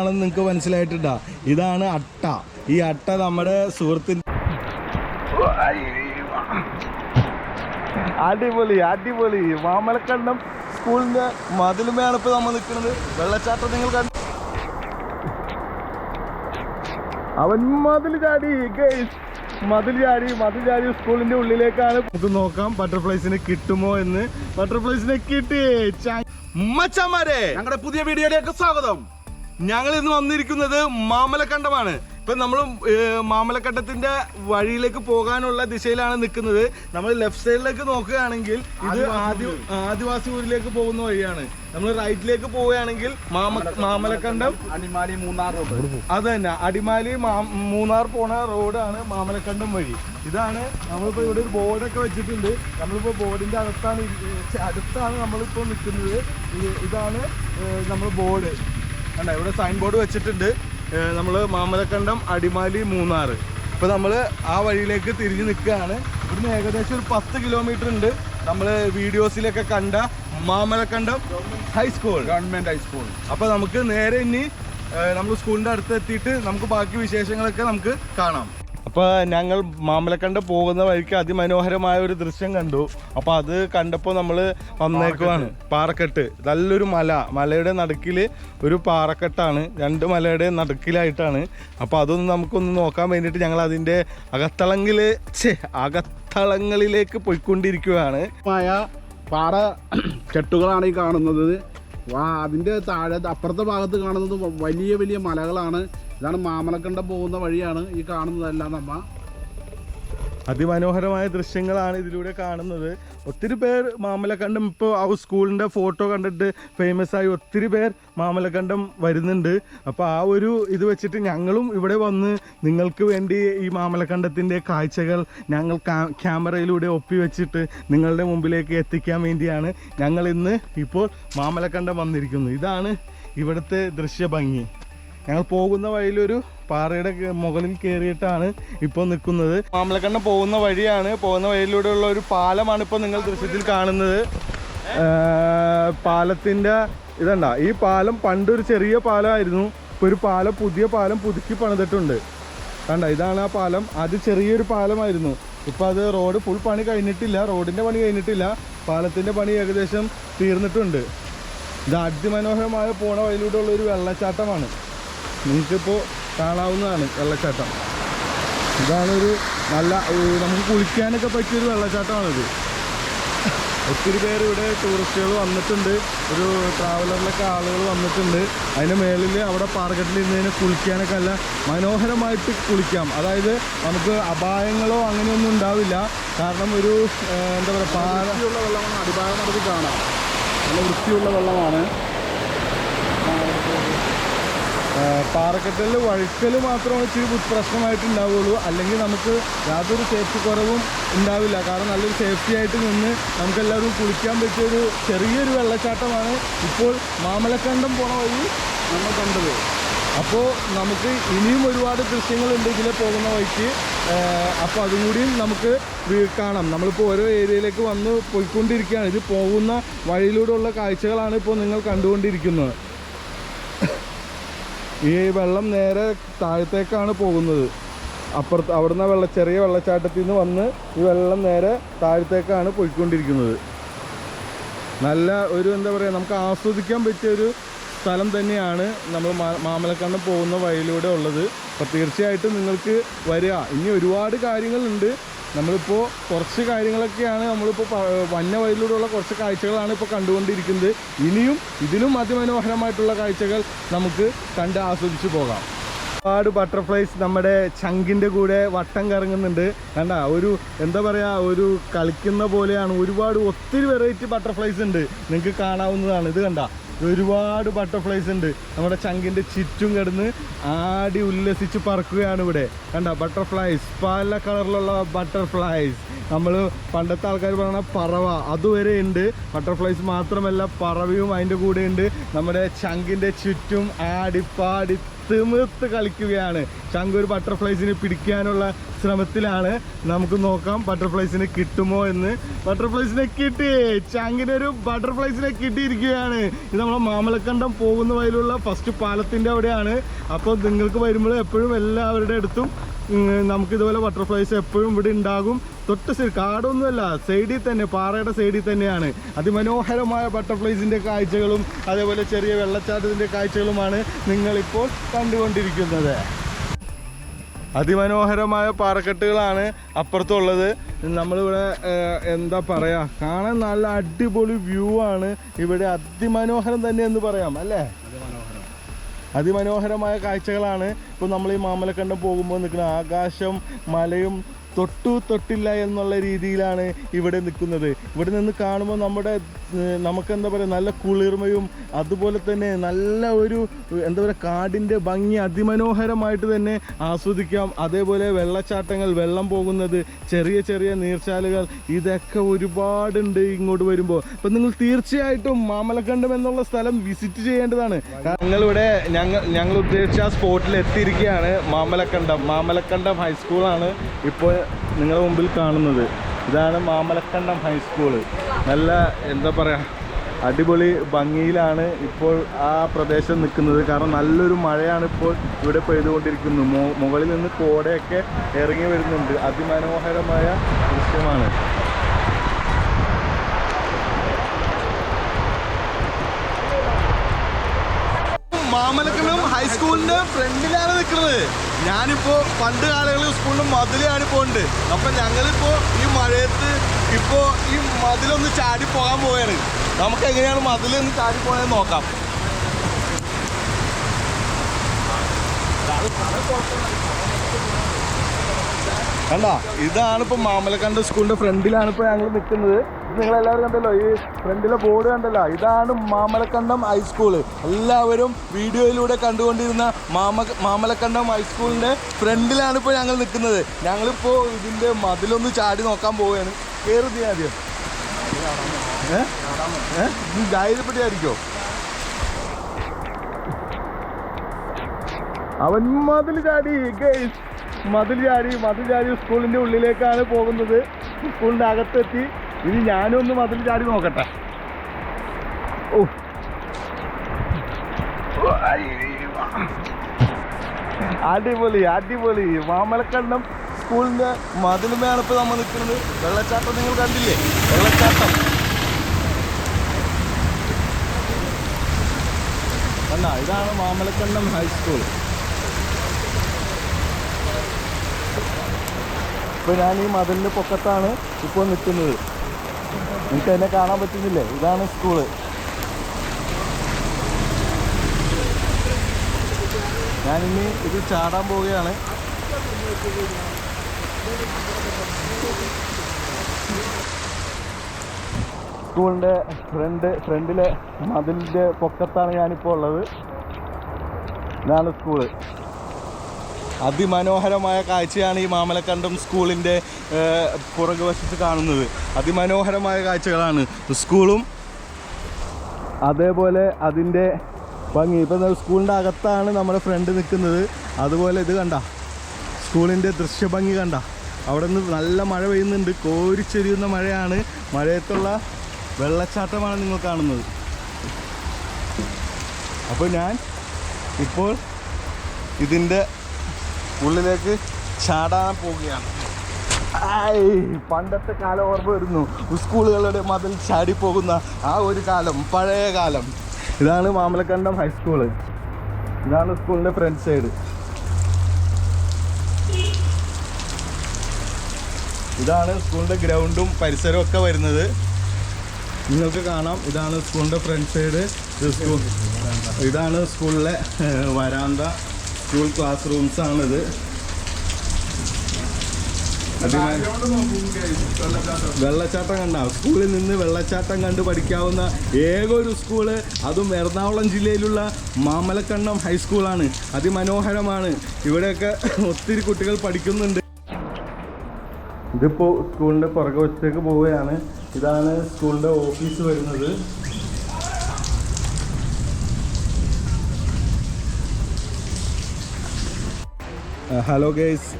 ആണെന്ന് നിങ്ങൾക്ക് മനസ്സിലായിട്ടുണ്ടാ ഇതാണ് അട്ട. ഈ അട്ട നമ്മുടെ സുഹൃത്തിന്റെ അടിപൊളി അടിപൊളി. മാമലക്കണ്ണം സ്കൂളിന്റെ മതിലുമയാണ് ഇപ്പൊ നമ്മൾ നിൽക്കുന്നത് വെള്ളച്ചാട്ടം നിങ്ങൾ കണ്ടു അവൻ മതിൽ ചാടി മതിൽ ചാടി മതിൽ ചാടി സ്കൂളിന്റെ ഉള്ളിലേക്കാണ്. നമുക്ക് നോക്കാം ബട്ടർഫ്ലൈസിനെ കിട്ടുമോ എന്ന്. ബട്ടർഫ്ലൈസിനെ കിട്ടി. മച്ചമാരെ ഞങ്ങളുടെ പുതിയ വീഡിയോയിലേക്ക് സ്വാഗതം. ഞങ്ങൾ ഇന്ന് വന്നിരിക്കുന്നത് മാമലക്കണ്ടമാണ്. ഇപ്പൊ നമ്മൾ മാമലക്കണ്ടത്തിന്റെ വഴിയിലേക്ക് പോകാനുള്ള ദിശയിലാണ് നിൽക്കുന്നത്. നമ്മൾ ലെഫ്റ്റ് സൈഡിലേക്ക് നോക്കുകയാണെങ്കിൽ ഇത് ആദി ആദിവാസി ഊരിലേക്ക് പോകുന്ന വഴിയാണ്. നമ്മൾ റൈറ്റിലേക്ക് പോവുകയാണെങ്കിൽ മാമ മാമലക്കണ്ടം. അടിമാലി മൂന്നാർ റോഡ്. അത് തന്നെ. അടിമാലി മൂന്നാർ പോണ റോഡാണ് മാമലക്കണ്ടം വഴി. ഇതാണ് നമ്മളിപ്പോ ഇവിടെ ഒരു ബോർഡൊക്കെ വെച്ചിട്ടുണ്ട്. നമ്മളിപ്പോ ബോർഡിന്റെ അകത്താണ് അടുത്താണ് നമ്മളിപ്പോ നിൽക്കുന്നത്. ഇതാണ് നമ്മൾ ബോർഡ്. കണ്ട ഇവിടെ സൈൻ ബോർഡ് വെച്ചിട്ടുണ്ട്. നമ്മൾ മാമലക്കണ്ടം അടിമാലി മൂന്നാർ ഇപ്പം നമ്മൾ ആ വഴിയിലേക്ക് തിരിഞ്ഞ് നിൽക്കുകയാണ്. ഇവിടുന്ന് ഏകദേശം ഒരു പത്ത് കിലോമീറ്റർ ഉണ്ട്. നമ്മൾ വീഡിയോസിലൊക്കെ കണ്ട മാമലക്കണ്ടം ഹൈസ്കൂൾ ഗവൺമെന്റ് ഹൈസ്കൂൾ അപ്പോൾ നമുക്ക് നേരെ ഇനി നമ്മൾ സ്കൂളിന്റെ അടുത്ത് എത്തിയിട്ട് നമുക്ക് ബാക്കി വിശേഷങ്ങളൊക്കെ നമുക്ക് കാണാം. അപ്പൊ ഞങ്ങൾ മാമലക്കണ്ട് പോകുന്ന വഴിക്ക് അതിമനോഹരമായ ഒരു ദൃശ്യം കണ്ടു. അപ്പോൾ അത് കണ്ടപ്പോൾ നമ്മൾ വന്നേക്കുവാണ്. പാറക്കെട്ട്. നല്ലൊരു മല. മലയുടെ നടുക്കിൽ ഒരു പാറക്കെട്ടാണ്. രണ്ട് മലയുടെ നടുക്കിലായിട്ടാണ്. അപ്പോൾ അതൊന്ന് നമുക്കൊന്ന് നോക്കാൻ വേണ്ടിയിട്ട് ഞങ്ങൾ അതിന്റെ അകത്തളങ്ങിൽ ഛേ അകത്തളങ്ങളിലേക്ക് പോയിക്കൊണ്ടിരിക്കുകയാണ് മായ പാറ കെട്ടുകളാണ് ഈ കാണുന്നത്. അതിന്റെ താഴെ അപ്പുറത്തെ ഭാഗത്ത് കാണുന്നത് വലിയ വലിയ മലകളാണ്. ഇതാണ് മാമലക്കണ്ട പോകുന്ന വഴിയാണ് ഈ കാണുന്നതെല്ലാം നമ്മ. അതിമനോഹരമായ ദൃശ്യങ്ങളാണ് ഇതിലൂടെ കാണുന്നത്. ഒത്തിരി പേർ മാമലക്കണ്ടം ഇപ്പോൾ ആ സ്കൂളിന്റെ ഫോട്ടോ കണ്ടിട്ട് ഫേമസ് ആയി ഒത്തിരി പേർ മാമലക്കണ്ടം വരുന്നുണ്ട്. അപ്പോൾ ആ ഒരു ഇത് വെച്ചിട്ട് ഞങ്ങളും ഇവിടെ വന്ന് നിങ്ങൾക്ക് വേണ്ടി ഈ മാമലക്കണ്ടത്തിന്റെ കാഴ്ചകൾ ഞങ്ങൾ ക്യാമറയിലൂടെ ഒപ്പിവെച്ചിട്ട് നിങ്ങളുടെ മുമ്പിലേക്ക് എത്തിക്കാൻ വേണ്ടിയാണ് ഞങ്ങൾ ഇന്ന് ഇപ്പോൾ മാമലക്കണ്ടം വന്നിരിക്കുന്നത്. ഇതാണ് ഇവിടുത്തെ ദൃശ്യഭംഗി. ഞങ്ങൾ പോകുന്ന വഴിയിലൊരു പാറയുടെ മുകളിൽ കയറിയിട്ടാണ് ഇപ്പോൾ നിൽക്കുന്നത്. മാമലക്കണ്ണ പോകുന്ന വഴിയാണ്. പോകുന്ന വഴിയിലൂടെ ഉള്ള ഒരു പാലമാണ് ഇപ്പോൾ നിങ്ങൾ ദൃശ്യത്തിൽ കാണുന്നത്. പാലത്തിന്റെ ഇതണ്ട ഈ പാലം പണ്ടൊരു ചെറിയ പാലമായിരുന്നു. ഇപ്പോൾ ഒരു പാലം പുതിയ പാലം പുതുക്കി പണിതിട്ടുണ്ട്. കണ്ട ഇതാണ് ആ പാലം. അത് ചെറിയൊരു പാലമായിരുന്നു. ഇപ്പോൾ അത് റോഡ് ഫുൾ പണി കഴിഞ്ഞിട്ടില്ല. റോഡിന്റെ പണി കഴിഞ്ഞിട്ടില്ല. പാലത്തിന്റെ പണി ഏകദേശം തീർന്നിട്ടുണ്ട്. ഇത് അതിമനോഹരമായ പോണ വഴിയിലൂടെ ഉള്ള ഒരു വെള്ളച്ചാട്ടമാണ്. നിങ്ങൾക്കിപ്പോൾ കാണാവുന്നതാണ് വെള്ളച്ചാട്ടം. ഇതാണൊരു നല്ല നമുക്ക് കുളിക്കാനൊക്കെ പറ്റിയൊരു വെള്ളച്ചാട്ടമാണിത്. ഒത്തിരി പേര് ഇവിടെ ടൂറിസ്റ്റുകൾ വന്നിട്ടുണ്ട്. ഒരു ട്രാവലറിലൊക്കെ ആളുകൾ വന്നിട്ടുണ്ട്. അതിന്റെ മേളിൽ അവിടെ പാർക്കറ്റിൽ ഇരുന്നതിന് കുളിക്കാനൊക്കെ അല്ല മനോഹരമായിട്ട് കുളിക്കാം. അതായത് നമുക്ക് അപായങ്ങളോ അങ്ങനെയൊന്നും ഉണ്ടാവില്ല. കാരണം ഒരു എന്താ പറയുക പാറയുള്ള വെള്ളമാണ്. അടിഭാഗം കാണാം. നല്ല വൃത്തിയുള്ള വെള്ളമാണ്. പാറക്കെട്ടിൽ വഴുക്കൽ മാത്രമാണ് ഇച്ചിരി പ്രശ്നമായിട്ട് ഉണ്ടാവുകയുള്ളൂ അല്ലെങ്കിൽ നമുക്ക് യാതൊരു സേഫ്റ്റി കുറവും ഉണ്ടാവില്ല. കാരണം നല്ലൊരു സേഫ്റ്റി ആയിട്ട് നിന്ന് നമുക്കെല്ലാവരും കുളിക്കാൻ പറ്റിയൊരു ചെറിയൊരു വെള്ളച്ചാട്ടമാണ് ഇപ്പോൾ മാമലക്കണ്ടം പോണ വഴി നമ്മൾ കണ്ടത്. അപ്പോൾ നമുക്ക് ഇനിയും ഒരുപാട് ദൃശ്യങ്ങളുണ്ട് ഇതിലെ പോകുന്ന വഴിക്ക്. അപ്പോൾ അതും കൂടിയും നമുക്ക് കാണാം. നമ്മളിപ്പോൾ ഓരോ ഏരിയയിലേക്ക് വന്ന് പോയിക്കൊണ്ടിരിക്കുകയാണ്. ഇത് പോകുന്ന വഴിയിലൂടെയുള്ള കാഴ്ചകളാണ് ഇപ്പോൾ നിങ്ങൾ കണ്ടുകൊണ്ടിരിക്കുന്നത്. ഈ വെള്ളം നേരെ താഴത്തേക്കാണ് പോകുന്നത്. അപ്പുറത്ത് അവിടുന്ന് വെള്ള ചെറിയ വെള്ളച്ചാട്ടത്തിൽ നിന്ന് വന്ന് ഈ വെള്ളം നേരെ താഴത്തേക്കാണ് പോയിക്കൊണ്ടിരിക്കുന്നത്. നല്ല ഒരു എന്താ പറയുക നമുക്ക് ആസ്വദിക്കാൻ പറ്റിയ ഒരു സ്ഥലം തന്നെയാണ് നമ്മൾ മാമലക്കണ്ണം പോകുന്ന വഴിയിലൂടെ ഉള്ളത്. അപ്പോൾ തീർച്ചയായിട്ടും നിങ്ങൾക്ക് വരിക. ഇനി ഒരുപാട് കാര്യങ്ങളുണ്ട്. നമ്മളിപ്പോൾ കുറച്ച് കാര്യങ്ങളൊക്കെയാണ് നമ്മളിപ്പോൾ വന്ന വഴിയിലൂടെയുള്ള കുറച്ച് കാഴ്ചകളാണ് ഇപ്പോൾ കണ്ടുകൊണ്ടിരിക്കുന്നത്. ഇനിയും ഇതിലും അതിമനോഹരമായിട്ടുള്ള കാഴ്ചകൾ നമുക്ക് കണ്ട് ആസ്വദിച്ച് പോകാം. ഒരുപാട് ബട്ടർഫ്ലൈസ് നമ്മുടെ ചങ്കിന്റെ കൂടെ വട്ടം കറങ്ങുന്നുണ്ട്. കണ്ട ഒരു എന്താ പറയുക ഒരു കളിക്കുന്ന പോലെയാണ്. ഒരുപാട് ഒത്തിരി വെറൈറ്റി ബട്ടർഫ്ലൈസ് ഉണ്ട്. നിങ്ങൾക്ക് കാണാവുന്നതാണ്. ഇത് കണ്ട ഒരുപാട് ബട്ടർഫ്ലൈസ് ഉണ്ട്. നമ്മുടെ ചങ്കിന്റെ ചുറ്റും കിടന്ന് ആടി ഉല്ലസിച്ച് പറക്കുകയാണ് ഇവിടെ. കണ്ട? ബട്ടർഫ്ലൈസ് പല കളറിലുള്ള ബട്ടർഫ്ലൈസ് നമ്മൾ പണ്ടത്തെ ആൾക്കാർ പറയുന്ന പറവ അതുവരെ ഉണ്ട്. ബട്ടർഫ്ലൈസ് മാത്രമല്ല പറവയും അതിന്റെ കൂടെ ഉണ്ട്. നമ്മുടെ ചങ്കിന്റെ ചുറ്റും ആടിപ്പാടി തിമിർത്ത് കളിക്കുകയാണ്. ചങ്ക് ഒരു ബട്ടർഫ്ലൈസിനെ പിടിക്കാനുള്ള ശ്രമത്തിലാണ്. നമുക്ക് നോക്കാം ബട്ടർഫ്ലൈസിനെ കിട്ടുമോ എന്ന്. ബട്ടർഫ്ലൈസിനെ കിട്ടി. ചങ്കിന് ഒരു ബട്ടർഫ്ലൈസിനെ കിട്ടിയിരിക്കുകയാണ്. ഇത് നമ്മളെ മാമലക്കണ്ടം പോകുന്ന വഴിയിലുള്ള ഫസ്റ്റ് പാലത്തിന്റെ അവിടെയാണ്. അപ്പോൾ നിങ്ങൾക്ക് വരുമ്പോൾ എപ്പോഴും എല്ലാവരുടെ അടുത്തും നമുക്ക് ഇതുപോലെ ബട്ടർഫ്ലൈസ് എപ്പോഴും ഇവിടെ ഉണ്ടാകും. തൊട്ട് കാടൊന്നുമല്ല സൈഡിൽ തന്നെ പാറയുടെ സൈഡിൽ തന്നെയാണ്. അതിമനോഹരമായ ബട്ടർഫ്ലൈസിന്റെ കാഴ്ചകളും അതേപോലെ ചെറിയ വെള്ളച്ചാട്ടത്തിന്റെ കാഴ്ചകളുമാണ് നിങ്ങളിപ്പോൾ കണ്ടുകൊണ്ടിരിക്കുന്നത്. അതിമനോഹരമായ പാറക്കെട്ടുകളാണ് അപ്പുറത്തുള്ളത്. നമ്മളിവിടെ എന്താ പറയുക കാണാൻ നല്ല അടിപൊളി വ്യൂ ആണ്. ഇവിടെ അതിമനോഹരം തന്നെ എന്ന് പറയാം അല്ലേ? അതിമനോഹരമായ കാഴ്ചകളാണ് ഇപ്പോൾ നമ്മൾ ഈ മാമലക്കണ്ടം പോകുമ്പോൾ നിൽക്കുന്ന ആകാശം മലയും തൊട്ടു തൊട്ടില്ല എന്നുള്ള രീതിയിലാണ് ഇവിടെ നിൽക്കുന്നത്. ഇവിടെ നിന്ന് കാണുമ്പോൾ നമ്മുടെ നമുക്കെന്താ പറയുക നല്ല കുളിർമയും അതുപോലെ തന്നെ നല്ല ഒരു എന്താ പറയുക കാടിന്റെ ഭംഗി അതിമനോഹരമായിട്ട് തന്നെ ആസ്വദിക്കാം. അതേപോലെ വെള്ളച്ചാട്ടങ്ങൾ വെള്ളം പോകുന്നത് ചെറിയ ചെറിയ നീർച്ചാലുകൾ ഇതൊക്കെ ഒരുപാടുണ്ട് ഇങ്ങോട്ട് വരുമ്പോൾ. അപ്പം നിങ്ങൾ തീർച്ചയായിട്ടും മാമലക്കണ്ടം എന്നുള്ള സ്ഥലം വിസിറ്റ് ചെയ്യേണ്ടതാണ്. ഞങ്ങളിവിടെ ഞങ്ങൾ ഞങ്ങൾ ഉദ്ദേശിച്ച സ്പോട്ടിൽ എത്തിയിരിക്കുകയാണ് മാമലക്കണ്ടം. മാമലക്കണ്ടം ഹൈസ്കൂളാണ്. ഇപ്പോൾ നിങ്ങളുടെ മുമ്പിൽ കാണുന്നത്. ഇതാണ് മാമലക്കണ്ടം ഹൈസ്കൂൾ നല്ല എന്താ പറയുക അടിപൊളി ഭംഗിയിലാണ് ഇപ്പോൾ ആ പ്രദേശം നിൽക്കുന്നത്. കാരണം നല്ലൊരു മഴയാണ് ഇപ്പോൾ ഇവിടെ പെയ്തുകൊണ്ടിരിക്കുന്നത് മുകളിൽ നിന്ന് കോടയൊക്കെ ഇറങ്ങി വരുന്നുണ്ട്. അതിമനോഹരമായ ദൃശ്യമാണ്. മാമലക്കണ്ടം ഹൈസ്കൂളിന്റെ ഫ്രണ്ടിലാണ് നിൽക്കുന്നത് ഞാനിപ്പോ പണ്ട് കാലങ്ങളിൽ സ്കൂളിന്റെ മതിലാണ് പോണ്ട് അപ്പൊ ഞങ്ങളിപ്പോ ഈ മഴയത്ത് ഇപ്പോ ഈ മതിലൊന്ന് ചാടി പോകാൻ പോവുകയാണ് നമുക്ക് എങ്ങനെയാണ് മതിലൊന്ന് ചാടി പോകാൻ നോക്കാം. കണ്ട? ഇതാണ് ഇപ്പൊ മാമലക്കണ്ട സ്കൂളിന്റെ ഫ്രണ്ടിലാണ് ഇപ്പൊ ഞങ്ങൾ നിൽക്കുന്നത് നിങ്ങൾ എല്ലാവരും കണ്ടല്ലോ ഈ ഫ്രണ്ടിലെ ബോർഡ് കണ്ടല്ലോ. ഇതാണ് മാമലക്കണ്ടം ഹൈസ്കൂൾ എല്ലാവരും വീഡിയോയിലൂടെ കണ്ടുകൊണ്ടിരുന്ന മാമ മാമലക്കണ്ടം ഹൈസ്കൂളിന്റെ ഫ്രണ്ടിലാണ് ഇപ്പോൾ ഞങ്ങൾ നിൽക്കുന്നത് ഞങ്ങളിപ്പോ ഇതിന്റെ മതിലൊന്ന് ചാടി നോക്കാൻ പോവുകയാണ്. കയറുതി ആദ്യം. ഏഹ് ഏഹ് ധൈര്യപ്പെട്ടിയായിരിക്കോ? അവൻ മതിൽ ചാടി ഗൈസ് മതിൽ ചാടി മതിൽ ചാടി സ്കൂളിന്റെ ഉള്ളിലേക്കാണ് പോകുന്നത്. സ്കൂളിന്റെ അകത്തെത്തി ഇനി ഞാനും ഒന്ന് മതിൽ ചാടി നോക്കട്ടെ. ഓ. അടിപൊളി അടിപൊളി. മാമലക്കണ്ണം സ്കൂളിന്റെ മതിലുമയാണ് ഇപ്പൊ നമ്മൾ നിൽക്കുന്നത്. വെള്ളച്ചാട്ടം നിങ്ങൾ കണ്ടില്ലേ? വെള്ളച്ചാട്ടം. കണ്ട ഇതാണ് മാമലക്കണ്ണം ഹൈസ്കൂൾ. ഇപ്പോൾ ഞാൻ ഈ മതിലിന്റെ പൊക്കത്താണ് ഇപ്പോൾ നിൽക്കുന്നത്. നിങ്ങൾക്ക് എന്നെ കാണാൻ പറ്റുന്നില്ലേ? ഇതാണ് സ്കൂൾ. ഞാനിനി ഇത് ചാടാൻ പോവുകയാണ്. സ്കൂളിന്റെ ഫ്രണ്ട് ഫ്രണ്ടിലെ മതിലിന്റെ പൊക്കത്താണ് ഞാനിപ്പോൾ ഉള്ളത്. ഇതാണ് സ്കൂൾ. അതിമനോഹരമായ കാഴ്ചയാണ് ഈ മാമലക്കണ്ടം സ്കൂളിന്റെ പുറകു പുറകുവശത്ത് കാണുന്നത്. അതിമനോഹരമായ കാഴ്ചകളാണ് സ്കൂളും. അതേപോലെ അതിന്റെ ഭംഗി. ഇപ്പം സ്കൂളിന്റെ അകത്താണ് നമ്മുടെ ഫ്രണ്ട് നിൽക്കുന്നത്. അതുപോലെ ഇത് കണ്ട സ്കൂളിന്റെ ദൃശ്യഭംഗി കണ്ട. അവിടെ നിന്ന് നല്ല മഴ പെയ്യുന്നുണ്ട്. കോരിച്ചെരിയുന്ന മഴയാണ്. മഴയത്തുള്ള വെള്ളച്ചാട്ടമാണ് നിങ്ങൾ കാണുന്നത്. അപ്പോൾ ഞാൻ ഇപ്പോൾ ഇതിന്റെ ഉള്ളിലേക്ക് ചാടാൻ പോവുകയാണ്. പണ്ടത്തെ കാലം ഓർമ്മ വരുന്നു. സ്കൂളുകളുടെ മതിൽ ചാടി പോകുന്ന ആ ഒരു കാലം പഴയ കാലം. ഇതാണ് മാമലക്കണ്ടം ഹൈസ്കൂൾ ഇതാണ് സ്കൂളിന്റെ ഫ്രണ്ട് സൈഡ് ഇതാണ് സ്കൂളിന്റെ ഗ്രൗണ്ടും പരിസരവും ഒക്കെ വരുന്നത്. നിങ്ങൾക്ക് കാണാം. ഇതാണ് സ്കൂളിന്റെ ഫ്രണ്ട് സൈഡ് ഇത് ഇതാണ് സ്കൂളിലെ വരാന്ത. സ്കൂൾ ക്ലാസ് റൂംസ് ആണിത് വെള്ളച്ചാട്ടം കണ്ട? സ്കൂളിൽ നിന്ന് വെള്ളച്ചാട്ടം കണ്ട് പഠിക്കാവുന്ന ഏക ഒരു സ്കൂൾ അതും എറണാകുളം ജില്ലയിലുള്ള മാമലക്കണ്ണം ഹൈസ്കൂളാണ് അതിമനോഹരമാണ്. ഇവിടെയൊക്കെ ഒത്തിരി കുട്ടികൾ പഠിക്കുന്നുണ്ട്. ഇതിപ്പോ സ്കൂളിന്റെ പുറകെ വശത്തേക്ക് പോവുകയാണ്. ഇതാണ് സ്കൂളിന്റെ ഓഫീസ് വരുന്നത്. ഹലോ ഗേസ്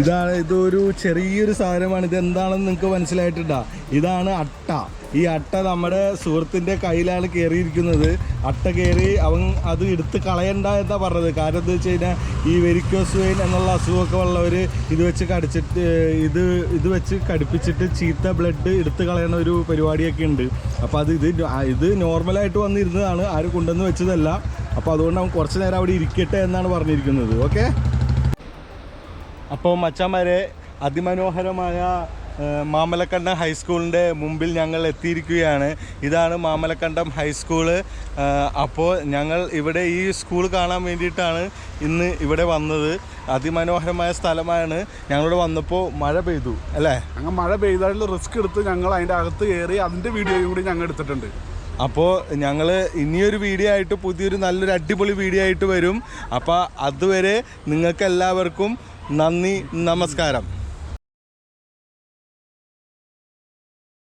ഇതാണ് ഇതൊരു ചെറിയൊരു സാധനമാണ്. ഇത് എന്താണെന്ന് നിങ്ങൾക്ക് മനസ്സിലായിട്ടുണ്ടാ? ഇതാണ് അട്ട. ഈ അട്ട നമ്മുടെ സുഹൃത്തിന്റെ കയ്യിലാണ് കയറിയിരിക്കുന്നത് അട്ട കയറി അവൻ അത് എടുത്ത് കളയണ്ട എന്നാ പറഞ്ഞത്. കാരണം എന്താ വെച്ച് കഴിഞ്ഞാൽ ഈ വെരിക്കോസ് എന്നുള്ള അസുഖമൊക്കെ ഉള്ളവർ ഇത് വെച്ച് കടിച്ചിട്ട് ഇത് ഇത് വെച്ച് കടിപ്പിച്ചിട്ട് ചീത്ത ബ്ലഡ് എടുത്ത് കളയണ ഒരു പരിപാടിയൊക്കെ ഉണ്ട്. അപ്പോൾ അത് ഇത് ഇത് നോർമലായിട്ട് വന്നിരുന്നതാണ്. ആരും കൊണ്ടുവന്ന് വെച്ചതല്ല. അപ്പോൾ അതുകൊണ്ട് അവൻ കുറച്ച് നേരം അവിടെ ഇരിക്കട്ടെ എന്നാണ് പറഞ്ഞിരിക്കുന്നത്. ഓക്കെ അപ്പോൾ മച്ചാമാരെ അതിമനോഹരമായ മാമലക്കണ്ടം ഹൈസ്കൂളിന്റെ മുമ്പിൽ ഞങ്ങൾ എത്തിയിരിക്കുകയാണ്. ഇതാണ് മാമലക്കണ്ടം ഹൈസ്കൂൾ അപ്പോൾ ഞങ്ങൾ ഇവിടെ ഈ സ്കൂൾ കാണാൻ വേണ്ടിയിട്ടാണ് ഇന്ന് ഇവിടെ വന്നത്. അതിമനോഹരമായ സ്ഥലമാണ്. ഞങ്ങളിവിടെ വന്നപ്പോൾ മഴ പെയ്തു അല്ലേ? ഞങ്ങൾ മഴ പെയ്താലുള്ള റിസ്ക് എടുത്ത് ഞങ്ങൾ അതിന്റെ അകത്ത് കയറി അതിന്റെ വീഡിയോയും കൂടി ഞങ്ങൾ എടുത്തിട്ടുണ്ട്. അപ്പോൾ ഞങ്ങൾ ഇനിയൊരു വീഡിയോ ആയിട്ട് പുതിയൊരു നല്ലൊരു അടിപൊളി വീഡിയോ ആയിട്ട് വരും. അപ്പോൾ അതുവരെ നിങ്ങൾക്ക് എല്ലാവർക്കും നന്ദി നമസ്കാരം.